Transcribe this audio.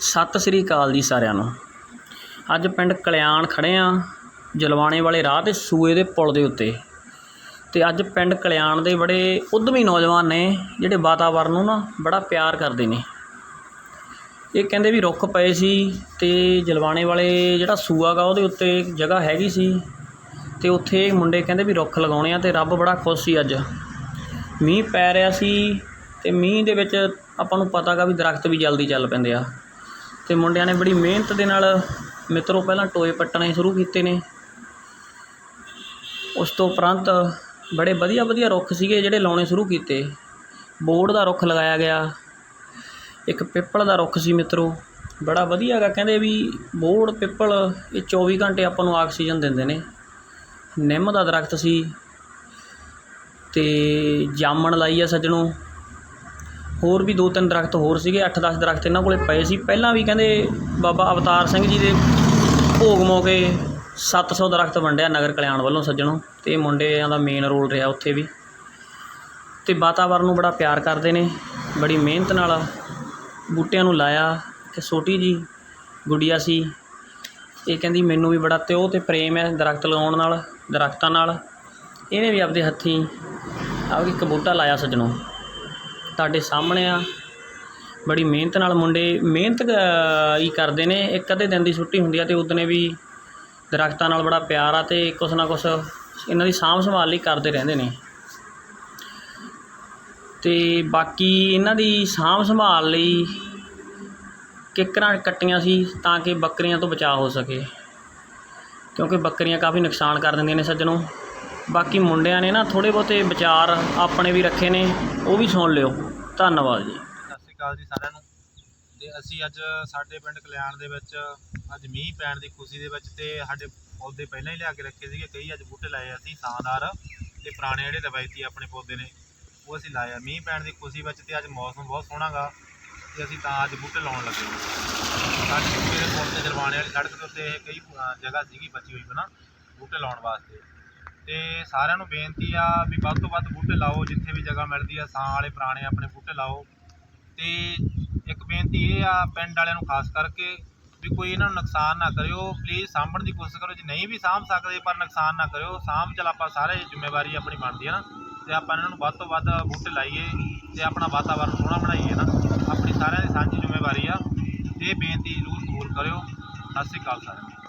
ਸਤਿ ਸ੍ਰੀ ਅਕਾਲ ਜੀ ਸਾਰਿਆਂ ਨੂੰ। ਅੱਜ ਪਿੰਡ ਕਲਿਆਣ ਖੜੇ ਆ, ਜਲਵਾਣੇ ਵਾਲੇ ਰਾਹ ਤੇ ਸੂਏ ਦੇ ਪੁਲ ਦੇ ਉੱਤੇ। ਤੇ ਅੱਜ ਪਿੰਡ ਕਲਿਆਣ ਦੇ ਬੜੇ ਉਦਮੀ ਨੌਜਵਾਨ ਨੇ, ਜਿਹੜੇ ਵਾਤਾਵਰਨ ਨੂੰ ਨਾ ਬੜਾ ਪਿਆਰ ਕਰਦੇ ਨੇ। ਇਹ ਕਹਿੰਦੇ ਵੀ ਰੁੱਖ ਪਏ ਸੀ ਤੇ ਜਲਵਾਣੇ ਵਾਲੇ ਜਿਹੜਾ ਸੂਆ ਗਾ ਉਹਦੇ ਉੱਤੇ ਜਗ੍ਹਾ ਹੈਗੀ ਸੀ ਤੇ ਉੱਥੇ ਮੁੰਡੇ ਕਹਿੰਦੇ ਵੀ ਰੁੱਖ ਲਗਾਉਣੇ ਆ ਤੇ ਰੱਬ ਬੜਾ ਖੁਸ਼ ਸੀ ਅੱਜ। ਮੀਂਹ ਪੈ ਰਿਹਾ ਸੀ ਤੇ ਮੀਂਹ ਦੇ ਵਿੱਚ ਆਪਾਂ ਨੂੰ ਪਤਾ ਗਾ ਵੀ ਦਰਖਤ ਵੀ ਜਲਦੀ ਚੱਲ ਪੈਂਦੇ ਆ। ਅਤੇ ਮੁੰਡਿਆਂ ਨੇ ਬੜੀ ਮਿਹਨਤ ਦੇ ਨਾਲ ਮਿੱਤਰੋ ਪਹਿਲਾਂ ਟੋਏ ਪੱਟਣੇ ਸ਼ੁਰੂ ਕੀਤੇ ਨੇ। ਉਸ ਤੋਂ ਉਪਰੰਤ ਬੜੇ ਵਧੀਆ ਵਧੀਆ ਰੁੱਖ ਸੀਗੇ ਜਿਹੜੇ ਲਾਉਣੇ ਸ਼ੁਰੂ ਕੀਤੇ। ਬੋਰਡ ਦਾ ਰੁੱਖ ਲਗਾਇਆ ਗਿਆ। ਇੱਕ ਪਿੱਪਲ ਦਾ ਰੁੱਖ ਸੀ ਮਿੱਤਰੋ। ਬੜਾ ਵਧੀਆ ਹੈਗਾ, ਕਹਿੰਦੇ ਵੀ ਬੋਰਡ ਪਿੱਪਲ ਇਹ 24 ਘੰਟੇ ਆਪਾਂ ਨੂੰ ਆਕਸੀਜਨ ਦਿੰਦੇ ਨੇ। ਨਿੰਮ ਦਾ ਦਰਖਤ ਸੀ। ਤੇ ਜਾਮਣ ਲਾਈ ਆ ਸੱਜਣੋ। ਹੋਰ ਵੀ ਦੋ ਤਿੰਨ ਦਰਖਤ ਹੋਰ ਸੀਗੇ, ਅੱਠ ਦਸ ਦਰਖਤ ਇਹਨਾਂ ਕੋਲ ਪਏ ਸੀ। ਪਹਿਲਾਂ ਵੀ ਕਹਿੰਦੇ ਬਾਬਾ ਅਵਤਾਰ ਸਿੰਘ ਜੀ ਦੇ ਭੋਗ ਮੌਕੇ 700 ਦਰਖਤ ਵੰਡਿਆ ਨਗਰ ਕਲਿਆਣ ਵੱਲੋਂ ਸੱਜਣੋਂ ਤੇ ਇਹ ਮੁੰਡਿਆਂ ਦਾ ਮੇਨ ਰੋਲ ਰਿਹਾ ਉੱਥੇ ਵੀ। ਤੇ ਵਾਤਾਵਰਨ ਨੂੰ ਬੜਾ ਪਿਆਰ ਕਰਦੇ ਨੇ, ਬੜੀ ਮਿਹਨਤ ਨਾਲ ਬੂਟਿਆਂ ਨੂੰ ਲਾਇਆ ਕਿ ਛੋਟੀ ਜੀ ਗੁੜੀਆ ਸੀ। ਇਹ ਕਹਿੰਦੀ, ਮੈਨੂੰ ਵੀ ਬੜਾ ਤਿਉ ਤੇ ਪ੍ਰੇਮ ਹੈ ਦਰਖਤ ਲਗਾਉਣ ਨਾਲ, ਦਰਖਤਾਂ ਨਾਲ। ਇਹਨੇ ਵੀ ਆਪਦੇ ਹੱਥੀਂ ਆਹ ਇੱਕ ਬੂਟਾ ਲਾਇਆ ਸੱਜਣੋਂ। ਤੁਹਾਡੇ ਸਾਹਮਣੇ ਆ। ਬੜੀ ਮਿਹਨਤ ਨਾਲ ਮੁੰਡੇ, ਮਿਹਨਤ ਹੀ ਕਰਦੇ ਨੇ। ਇੱਕ ਅੱਧੇ ਦਿਨ ਦੀ ਛੁੱਟੀ ਹੁੰਦੀ ਆ ਤੇ ਉਦਨੇ ਵੀ ਦਰਖਤਾਂ ਨਾਲ ਬੜਾ ਪਿਆਰ ਆ ਤੇ ਕੁਛ ਨਾ ਕੁਛ ਇਹਨਾਂ ਦੀ ਸਾਂਭ ਸੰਭਾਲ ਲਈ ਕਰਦੇ ਰਹਿੰਦੇ ਨੇ। ਤੇ ਬਾਕੀ ਇਹਨਾਂ ਦੀ ਸਾਂਭ ਸੰਭਾਲ ਲਈ ਕਿੱਕਰਾਂ ਕੱਟੀਆਂ ਸੀ ਤਾਂ ਕਿ ਬੱਕਰੀਆਂ ਤੋਂ ਬਚਾਅ ਹੋ ਸਕੇ। ਕਿਉਂਕਿ ਬੱਕਰੀਆਂ ਕਾਫੀ ਨੁਕਸਾਨ ਕਰ ਦਿੰਦੀਆਂ ਨੇ ਸੱਜਣੋ। ਬਾਕੀ ਮੁੰਡਿਆਂ ਨੇ ਨਾ ਥੋੜੇ ਬਹੁਤੇ ਵਿਚਾਰ ਆਪਣੇ ਵੀ ਰੱਖੇ ਨੇ, ਉਹ ਵੀ ਸੁਣ ਲਿਓ। ਧੰਨਵਾਦ ਜੀ। ਸਤਿ ਸ਼੍ਰੀ ਅਕਾਲ ਜੀ ਸਾਰਿਆਂ ਨੂੰ। ਤੇ ਅਸੀਂ ਅੱਜ ਸਾਡੇ ਪਿੰਡ ਕਲਿਆਣ ਦੇ ਵਿੱਚ, ਅੱਜ ਮੀਂਹ ਪੈਣ ਦੀ ਖੁਸ਼ੀ ਦੇ ਵਿੱਚ ਤੇ ਸਾਡੇ ਪੌਦੇ ਪਹਿਲਾਂ ਹੀ ਲਿਆ ਕੇ ਰੱਖੇ ਸੀਗੇ, ਕਈ ਅੱਜ ਬੂਟੇ ਲਾਏ ਅਸੀਂ, ਸਾਂਦਾਰ ਤੇ ਪੁਰਾਣੇ ਜਿਹੜੇ ਰਵਾਇਤੀ ਆਪਣੇ ਪੌਦੇ ਨੇ, ਉਹ ਅਸੀਂ ਲਾਏ ਆ। ਮੀਂਹ ਪੈਣ ਦੀ ਖੁਸ਼ੀ ਵਿੱਚ ਤੇ ਅੱਜ ਮੌਸਮ ਬਹੁਤ ਸੋਹਣਾ ਗਾ ਤੇ ਅਸੀਂ ਤਾਂ ਅੱਜ ਬੂਟੇ ਲਾਉਣ ਲੱਗੇ ਹਾਂ। ਸਾਡੇ ਮੇਰੇ ਪੁਲ ਤੇ ਜਲਵਾਣੇ ਵਾਲੀ ਸੜਕ ਦੇ ਉੱਤੇ ਇਹ ਕਈ ਜਗ੍ਹਾ ਸੀਗੀ ਬਚੀ ਹੋਈ ਬਣਾ, ਬੂਟੇ ਲਾਉਣ ਵਾਸਤੇ। ਤੇ ਸਾਰਿਆਂ ਨੂੰ ਬੇਨਤੀ ਆ ਵੀ ਵੱਧ ਤੋਂ ਵੱਧ ਬੂਟੇ ਲਾਓ, ਜਿੱਥੇ ਵੀ ਜਗ੍ਹਾ ਮਿਲਦੀ ਆ ਸਾਂ ਵਾਲੇ ਪੁਰਾਣੇ ਆਪਣੇ ਬੂਟੇ ਲਾਓ। ਤੇ ਇੱਕ ਬੇਨਤੀ ਇਹ ਆ ਪਿੰਡ ਵਾਲਿਆਂ ਨੂੰ ਖਾਸ ਕਰਕੇ ਵੀ ਕੋਈ ਇਹਨਾਂ ਨੂੰ ਨੁਕਸਾਨ ਨਾ ਕਰਿਓ। ਪਲੀਜ਼ ਸਾਂਭਣ ਦੀ ਕੋਸ਼ਿਸ਼ ਕਰੋ। ਜੇ ਨਹੀਂ ਵੀ ਸਾਂਭ ਸਕਦੇ ਪਰ ਨੁਕਸਾਨ ਨਾ ਕਰਿਓ। ਸਾਂਭ ਚਲ ਆਪਾਂ ਸਾਰੇ ਜ਼ਿੰਮੇਵਾਰੀ ਆਪਣੀ ਬਣਦੀ ਹੈ ਨਾ। ਤੇ ਆਪਾਂ ਇਹਨਾਂ ਨੂੰ ਵੱਧ ਤੋਂ ਵੱਧ ਬੂਟੇ ਲਾਈਏ ਤੇ ਆਪਣਾ ਵਾਤਾਵਰਨ ਸੋਹਣਾ ਬਣਾਈਏ ਨਾ। ਆਪਣੀ ਸਾਰਿਆਂ ਦੀ ਸਾਂਝੀ ਜ਼ਿੰਮੇਵਾਰੀ ਆ। ਤੇ ਇਹ ਬੇਨਤੀ ਜ਼ਰੂਰ ਕਬੂਲ ਕਰਿਓ। ਸਤਿ ਸ਼੍ਰੀ ਅਕਾਲ ਸਾਰਿਆਂ ਨੂੰ।